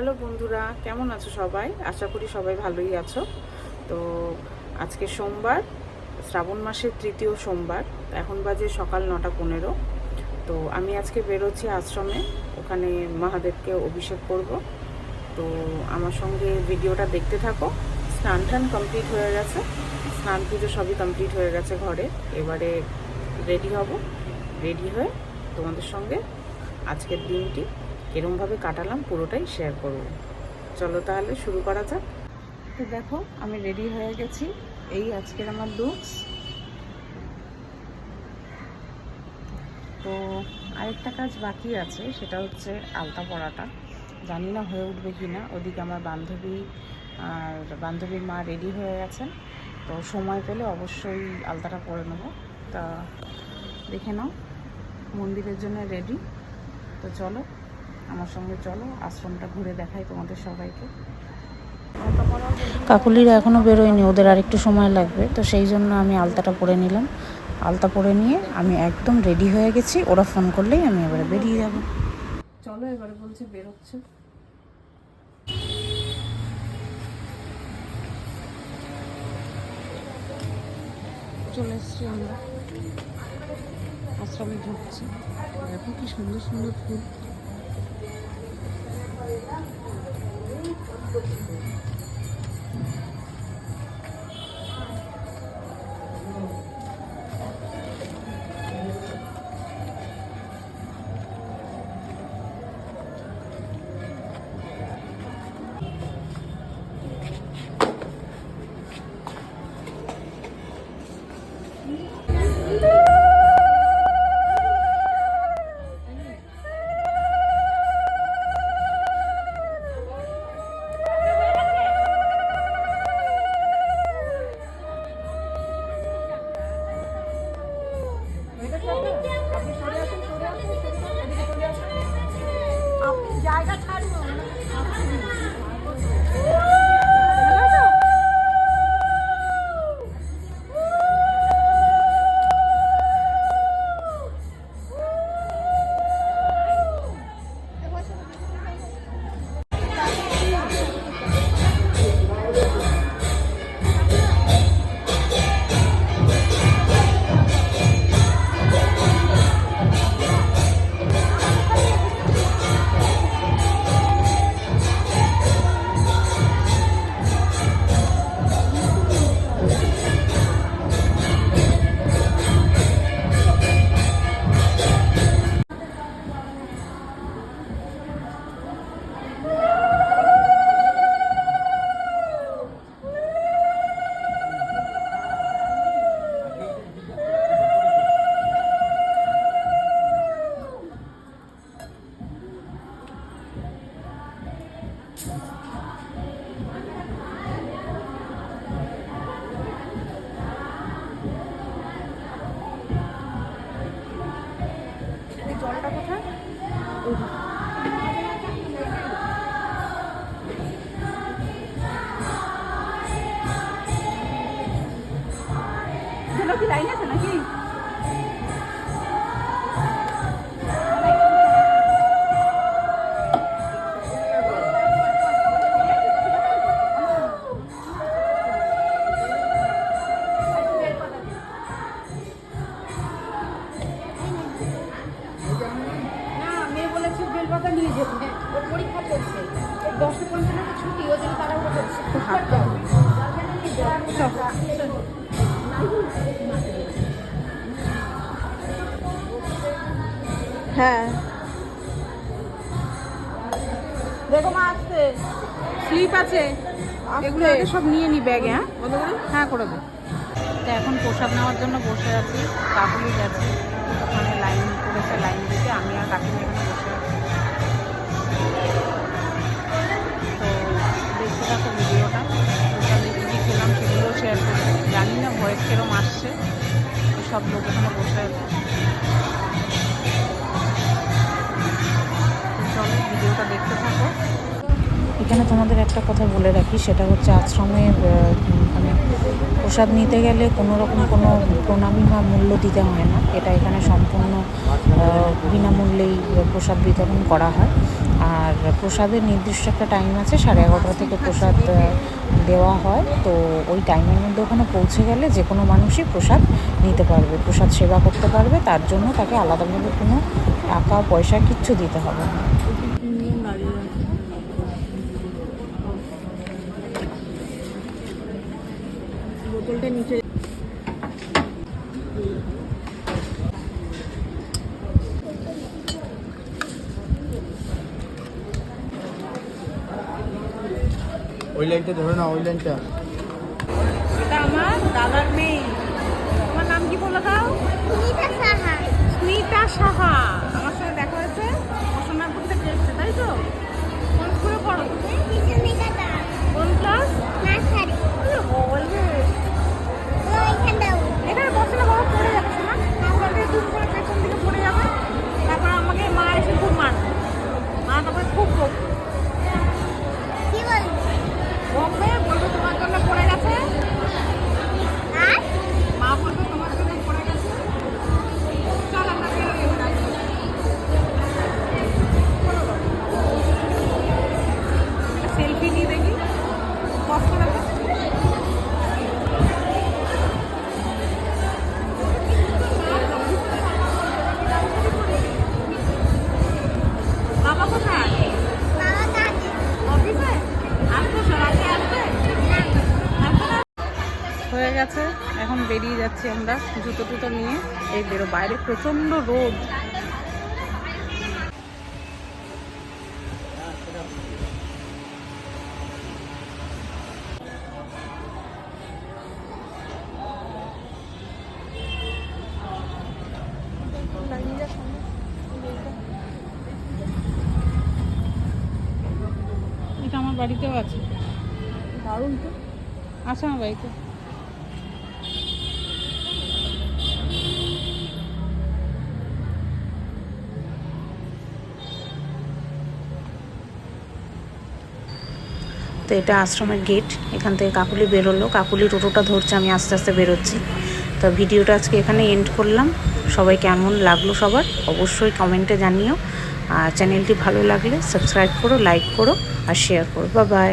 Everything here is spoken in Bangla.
হ্যালো বন্ধুরা, কেমন আছো সবাই? আশা করি সবাই ভালোই আছো। তো আজকে সোমবার, শ্রাবণ মাসের তৃতীয় সোমবার, এখন বাজে সকাল নটা পনেরো। তো আমি আজকে বেরোচ্ছি আশ্রমে, ওখানে মহাদেবকে অভিষেক করব। তো আমার সঙ্গে ভিডিওটা দেখতে থাকো। স্নান টান কমপ্লিট হয়ে গেছে। স্নান পুজো সবই কমপ্লিট হয়ে গেছে ঘরে। এবারে রেডি হব। রেডি হয়ে তোমাদের সঙ্গে আজকের দিনটি কিরমভাবে কাটালাম, পুরোটাই শেয়ার করব। চলো তাহলে শুরু করা যাক। তো দেখো, আমি রেডি হয়ে গেছি। এই আজকের আমার লুকস তো আরেকটা কাজ বাকি আছে, সেটা হচ্ছে আলতা পরাটা। জানি না হয়ে উঠবে কি না ওদিকে আমার বান্ধবী আর বান্ধবীর মা রেডি হয়ে গেছেন। তো সময় পেলে অবশ্যই আলতাটা পরে নেব। তা দেখে নাও, মন্দিরের জন্য রেডি তো চলো আমার সঙ্গে চলো আশ্রমটা ঘুরে দেখাই তোমাদের সবাইকে। কাকুলিরা এখনও বেরোয়নি ওদের আরেকটু সময় লাগবে তো সেই জন্য আমি আলতাটা পরে নিলাম। আলতা পরে নিয়ে আমি একদম রেডি হয়ে গেছি ওরা ফোন করলেই আমি এবারে বেরিয়ে যাব। চলো এবারে বলছে বেরোচ্ছে। চলে এসছি আমরা। আশ্রমে ঢুকছি। দেখো কি সুন্দর সুন্দর ফুল। Foi জায়গা ছাড়বো কি লাইন আছে নাকি? না মেয়ে বলেছে বেলপাতা নিয়ে যেতে। ওর পরীক্ষা চলছে। ওর দশটা পঞ্চান্ন ছুটি ওই জন্য তারা ওটা করছে হ্যাঁ। দেখো মা আসছে। স্লিপ আছে। এগুলো আগে সব নিয়ে নি ব্যাগে হ্যাঁ? হ্যাঁ করে দে। তো এখন প্রসাদ নেওয়ার জন্য বসে আছি কাকুলি গেছে ওখানে লাইন করেছে লাইন দিতে। আমি আর কাকুলি এখানে বসে আছি। তো দেখতে থাকো ভিডিওটা। প্রসাদে কী কী খেলাম সেগুলোও শেয়ার করি জানি না ভয়েস কিরম আসছে। সব লোক এখানে বসে আছে। এখানে তোমাদের একটা কথা বলে রাখি, সেটা হচ্ছে আশ্রমে মানে প্রসাদ নিতে গেলে কোনো রকম কোনো প্রণামী বা মূল্য দিতে হয় না। এটা এখানে সম্পূর্ণ বিনামূল্যেই প্রসাদ বিতরণ করা হয়। আর প্রসাদের নির্দিষ্ট একটা টাইম আছে, সাড়ে এগারোটা থেকে প্রসাদ দেওয়া হয়। তো ওই টাইমের মধ্যে ওখানে পৌঁছে গেলে যে কোনো মানুষই প্রসাদ নিতে পারবে, প্রসাদ সেবা করতে পারবে। তার জন্য তাকে আলাদাভাবে কোনো টাকা, পয়সা কিচ্ছু দিতে হবে না। বোতলটা নিচে ওই লাইনটা ধরে না ওই লাইনটা। এটা আমার দাদার মেয়ে। তোমার নাম কি বলে দাও? স্মিতা সাহা। স্মিতা সাহা। আমার সাথে দেখা হয়েছে। সোনারপুর থেকে এসছে তাই তো? কোন স্কুলে পড়ো কোন এখানে বসে না বাবা পড়ে যাবে শোনা যাচ্ছি আমরা জুতো টুতো নিয়ে। এই বেরো বাইরে প্রচণ্ড রোদ। এটা আমার বাড়িতেও আছে। দারুণ তো। আছে আমার বাড়িতে। তো এটা আশ্রমের গেট এখান থেকে কাকুলি বেরোলো। কাকুলি টোটোটা ধরছে, আমি আস্তে আস্তে বেরোচ্ছি। তো ভিডিওটা আজকে এখানে এন্ড করলাম। সবাই কেমন লাগল সবার, অবশ্যই কমেন্টে জানিও। আর চ্যানেলটি ভালো লাগলে সাবস্ক্রাইব করো লাইক করো, আর শেয়ার করো। বা বাই